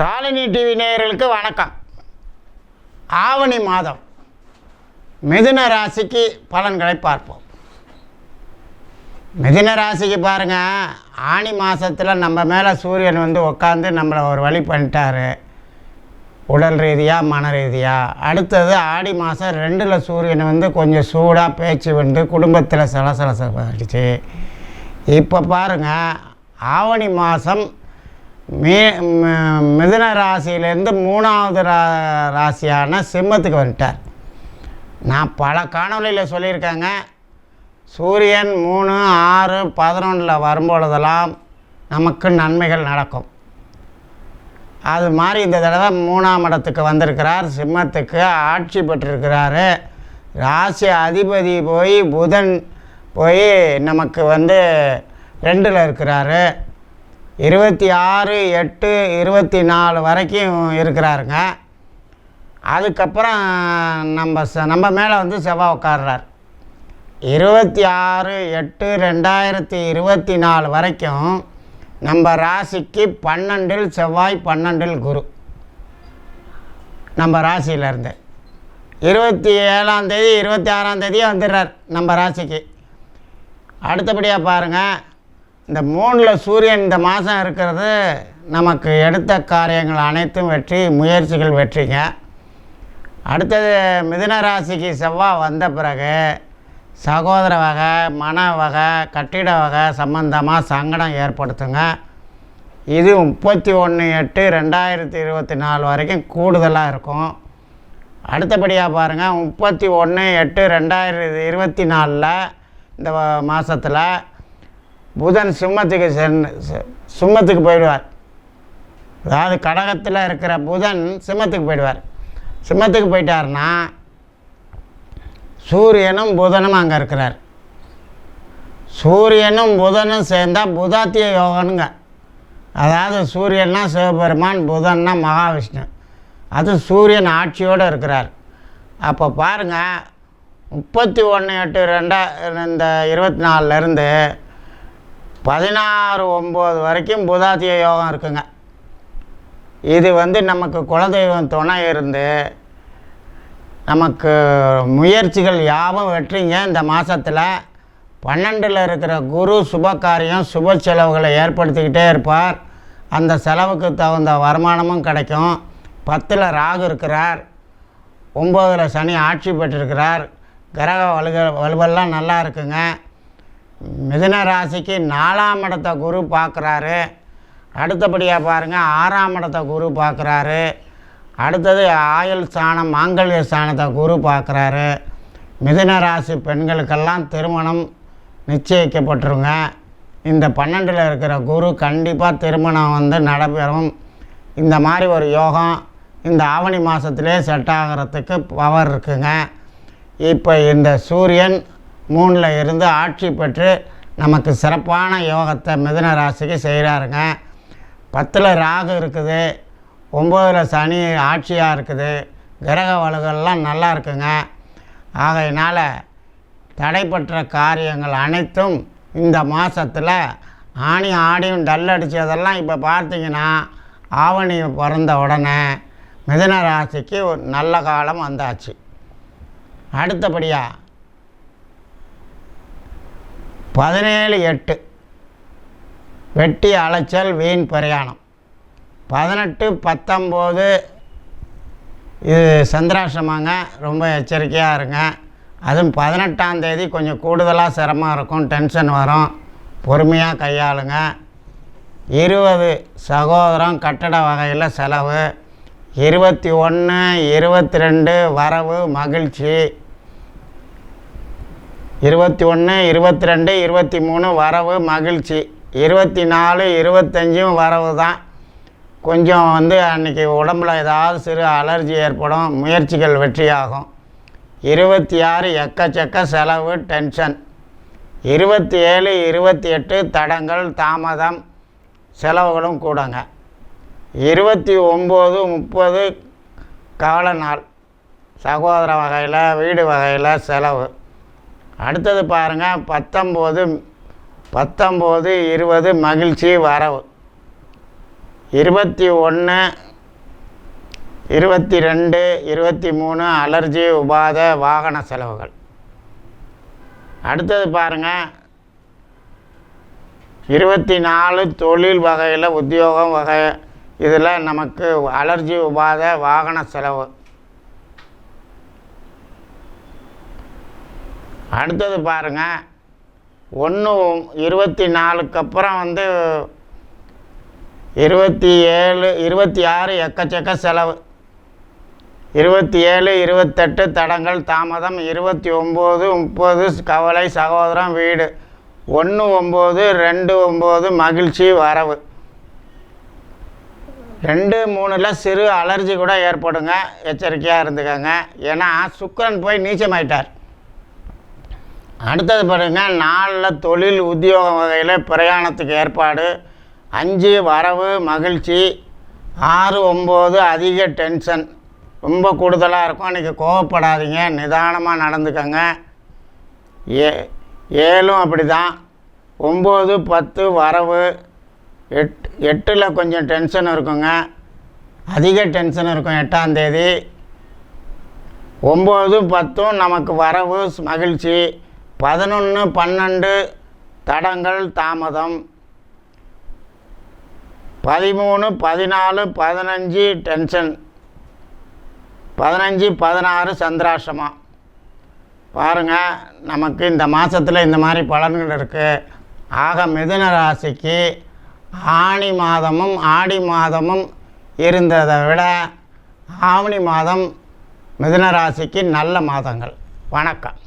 Shalini TV நேயர்களுக்கு வணக்கம். ஆவணி மாதம். மிதுன ராசிக்கு பலன்களை பார்ப்போம். மிதுன ராசிக்கு பாருங்கள் ஆனி மாதத்தில் நம்ம மேலே சூரியன் வந்து உட்காந்து நம்மளை ஒரு வழி பண்ணிட்டாரு. உடல் ரீதியாக மன ரீதியாக அடுத்தது ஆடி மாதம் ரெண்டில் சூரியன் வந்து கொஞ்சம் சூடாக பேச்சு வந்து குடும்பத்தில் சலசலச இப்போ பாருங்கள் ஆவணி மாதம் மீ ம- மிதுன ராசியிலேருந்து மூணாவது ரா ராசியான சிம்மத்துக்கு வந்துட்டார். நான் பல காணொலியில் சொல்லியிருக்கேங்க. சூரியன் மூணு ஆறு பதினொன்றில் வரும்பொழுதெல்லாம் நமக்கு நன்மைகள் நடக்கும். அது மாதிரி இந்த தடவை மூணாம் இடத்துக்கு வந்திருக்கிறார். சிம்மத்துக்கு ஆட்சி பெற்றிருக்கிறாரு. ராசி அதிபதி போய் புதன் போய் நமக்கு வந்து ரெண்டில் இருக்கிறாரு. இருபத்தி ஆறு எட்டு இருபத்தி நாலு வரைக்கும் இருக்கிறாருங்க. அதுக்கப்புறம் நம்ம ச நம்ம மேலே வந்து செவ்வாய் உட்காடுறார் இருபத்தி ஆறு எட்டு ரெண்டாயிரத்தி இருபத்தி நாலு வரைக்கும் நம்ம ராசிக்கு பன்னெண்டில் செவ்வாய் பன்னெண்டில் குரு. நம்ம ராசியிலேருந்து. இருபத்தி ஏழாம் தேதி இருபத்தி ஆறாம் தேதியே வந்துடுறார் நம்ம ராசிக்கு. அடுத்தபடியாக பாருங்கள் இந்த மூணில் சூரியன் இந்த மாதம் இருக்கிறது நமக்கு எடுத்த காரியங்கள் அனைத்தும் வெற்றி முயற்சிகள் வெற்றிங்க. அடுத்தது மிதுன ராசிக்கு செவ்வாய் வந்த பிறகு சகோதர வகை மன வகை கட்டிட வகை சம்பந்தமாக சங்கடம் ஏற்படுத்துங்க. இது முப்பத்தி ஒன்று எட்டு ரெண்டாயிரத்தி இருபத்தி நாலு வரைக்கும் கூடுதலாக இருக்கும். அடுத்தபடியாக பாருங்கள் முப்பத்தி ஒன்று எட்டு ரெண்டாயிரத்தி இருபத்தி நாலில் இந்த மாதத்தில் புதன் சிம்மத்துக்கு சென்று சிம்மத்துக்கு போயிடுவார். அதாவது கடகத்தில் இருக்கிற புதன் சிம்மத்துக்கு போயிடுவார். சிம்மத்துக்கு போயிட்டாருன்னா சூரியனும் புதனும் அங்கே இருக்கிறார். சூரியனும் புதனும் சேர்ந்தால் புதாத்திய யோகனுங்க. அதாவது சூரியன்னா சிவபெருமான் புதன்னா மகாவிஷ்ணு. அது சூரியன் ஆட்சியோடு இருக்கிறார். அப்போ பாருங்கள் முப்பத்தி ஒன்று எட்டு ரெண்டா இந்த இருபத்தி நாலுலேருந்து பதினாறு ஒம்பது வரைக்கும் புதாதிய யோகம் இருக்குங்க. இது வந்து நமக்கு குலதெய்வம் துணை இருந்து நமக்கு முயற்சிகள் யாவும் வெற்றிங்க. இந்த மாதத்தில் பன்னெண்டில் இருக்கிற குரு சுப காரியம் சுப செலவுகளை ஏற்படுத்திக்கிட்டே இருப்பார். அந்த செலவுக்கு தகுந்த வருமானமும் கிடைக்கும். பத்தில் ராகு இருக்கிறார். ஒம்போதில் சனி ஆட்சி பெற்றிருக்கிறார். கிரக வலுக வலுவெல்லாம் நல்லா இருக்குங்க. மிதுன ராசிக்கு நாலாம் இடத்த குரு பார்க்குறாரு. அடுத்தபடியாக பாருங்கள் ஆறாம் இடத்த குரு பார்க்குறாரு. அடுத்தது ஆயுள் ஸ்தானம் மாங்கல்ய ஸ்தானத்தை குரு பார்க்குறாரு. மிதுன ராசி பெண்களுக்கெல்லாம் திருமணம் நிச்சயிக்கப்பட்டுருங்க. இந்த பன்னெண்டில் இருக்கிற குரு கண்டிப்பாக திருமணம் வந்து நடைபெறும். இந்த மாதிரி ஒரு யோகம் இந்த ஆவணி மாதத்துலேயே செட் ஆகிறதுக்கு பவர் இருக்குங்க. இப்போ இந்த சூரியன் மூணில் இருந்து ஆட்சி பெற்று நமக்கு சிறப்பான யோகத்தை மிதன ராசிக்கு செய்கிறாருங்க பத்தில் ராகு இருக்குது. ஒம்போதில் சனி ஆட்சியாக இருக்குது. கிரக வலுகள்லாம் நல்லா இருக்குங்க. ஆகையினால் தடைப்பட்ட காரியங்கள் அனைத்தும் இந்த மாதத்தில் ஆணி ஆடியும் டல் அடித்ததெல்லாம் இப்போ பார்த்தீங்கன்னா ஆவணி பிறந்த உடனே மிதன ராசிக்கு ஒரு நல்ல காலம் வந்தாச்சு. அடுத்தபடியாக பதினேழு எட்டு. வெட்டி அலைச்சல் வீண் பிரயாணம். பதினெட்டு பத்தொம்போது. இது சந்திராசிரமாங்க ரொம்ப எச்சரிக்கையாக இருங்க. அதுவும் பதினெட்டாம் தேதி கொஞ்சம் கூடுதலாக சிரமம் இருக்கும். டென்ஷன் வரும். பொறுமையாக கையாளுங்க. இருபது சகோதரம் கட்டட வகையில் செலவு. இருபத்தி ஒன்று இருபத்தி ரெண்டு வரவு மகிழ்ச்சி. இருபத்தி ஒன்று இருபத்தி ரெண்டு இருபத்தி மூணு வரவு மகிழ்ச்சி. இருபத்தி நாலு இருபத்தஞ்சும் வரவு தான். கொஞ்சம் வந்து அன்றைக்கி உடம்புல ஏதாவது சிறு அலர்ஜி ஏற்படும் முயற்சிகள் வெற்றியாகும். இருபத்தி ஆறு எக்கச்சக்க செலவு டென்ஷன். இருபத்தி ஏழு இருபத்தி எட்டு தடங்கள் தாமதம் செலவுகளும் கூடங்க. இருபத்தி ஒம்பது முப்பது கவலை நாள் சகோதர வகையில் வீடு வகையில் செலவு. அடுத்தது பாருங்கள் பத்தொம்போது பத்தொம்போது இருபது மகிழ்ச்சி வரவு. இருபத்தி ஒன்று இருபத்தி ரெண்டு இருபத்தி மூணு அலர்ஜி உபாத வாகன செலவுகள். அடுத்தது பாருங்கள் இருபத்தி நாலு தொழில் வகையில் உத்தியோகம் வகை இதில் நமக்கு அலர்ஜி உபாத வாகன செலவு. அடுத்தது பாருங்கள் ஒன்று இருபத்தி நாலுக்கு அப்புறம் வந்து இருபத்தி ஏழு இருபத்தி ஆறு எக்கச்சக்க செலவு. இருபத்தி ஏழு இருபத்தெட்டு தடங்கள் தாமதம். இருபத்தி ஒம்பது முப்பது கவலை சகோதரம் வீடு. ஒன்று ஒம்பது ரெண்டு ஒம்பது மகிழ்ச்சி வரவு. ரெண்டு மூணில் சிறு அலர்ஜி கூட ஏற்படுங்க. எச்சரிக்கையாக இருந்துக்கங்க. ஏன்னா சுக்கரன் போய் நீச்சமாயிட்டார். அடுத்தது பாருங்க நாலில் தொழில் உத்தியோக வகையில் பிரயாணத்துக்கு ஏற்பாடு. அஞ்சு வரவு மகிழ்ச்சி. ஆறு ஒம்பது அதிக டென்ஷன். ரொம்ப கூடுதலாக இருக்கும். அன்றைக்கி கோவப்படாதீங்க. நிதானமாக நடந்துக்கங்க. ஏ ஏழும் அப்படி தான் ஒம்பது பத்து வரவு. எட் எட்டில் கொஞ்சம் டென்ஷன் இருக்குங்க. அதிக டென்ஷன் இருக்கும் எட்டாம்தேதி ஒம்பது பத்தும் நமக்கு வரவு மகிழ்ச்சி. பதினொன்று பன்னெண்டு தடங்கள் தாமதம். பதிமூணு பதினாலு பதினஞ்சு டென்ஷன். பதினஞ்சு பதினாறு சந்திராஷ்டமம். பாருங்கள் நமக்கு இந்த மாதத்தில் இந்த மாதிரி பலன்கள் இருக்குது ஆக மிதுன ராசிக்கு ஆணி மாதமும் ஆடி மாதமும் இருந்ததை விட ஆவணி மாதம் மிதுன ராசிக்கு நல்ல மாதங்கள். வணக்கம்.